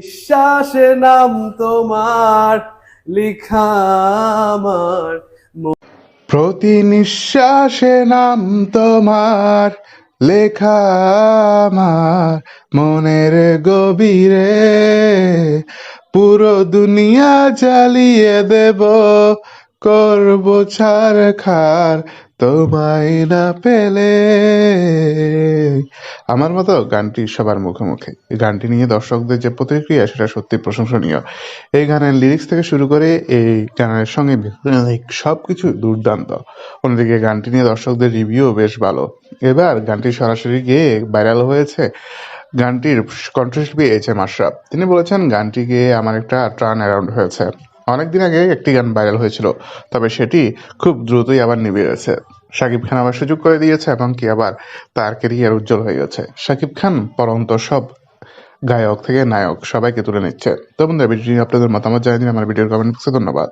বিশ্বাসে নাম তোমার, লিখা আমার। প্রতি নিঃশ্বাসে নাম তোমার, লেখা আমার। মনের গভীরে পুরো দুনিয়া চালিয়ে দেব করব ছাড় খার তোমায় না পেলে। আমার মতো গানটি সবার মুখে মুখে। এই গানটি নিয়ে দর্শকদের যে প্রতিক্রিয়া, সেটা সত্যি প্রশংসনীয়। এই গানের লিরিক্স থেকে শুরু করে এই গানের সঙ্গে সব কিছু দুর্দান্ত। অন্যদিকে গানটি নিয়ে দর্শকদের রিভিউ বেশ ভালো। এবার গানটি সরাসরি গিয়ে ভাইরাল হয়েছে গানটির কণ্ঠশিল্পী এইচ এম আশরাফ তিনি বলেছেন, গানটি গিয়ে আমার একটা টার্ন অ্যারাউন্ড হয়েছে। অনেকদিন আগে একটি গান ভাইরাল হয়েছিল, তবে সেটি খুব দ্রুতই আবার নিভে গেছে। শাকিব খান আবার সুযোগ করে দিয়েছে এবং কি আবার তার কেরিয়ার উজ্জ্বল হয়ে গেছে। শাকিব খান পরন্ত সব গায়ক থেকে নায়ক সবাইকে তুলে নিচ্ছে। তো বন্ধুরা, ভিডিওটি আপনাদের মতামত জানিয়ে দিন। আমার ভিডিওর কমেন্ট বক্সে ধন্যবাদ।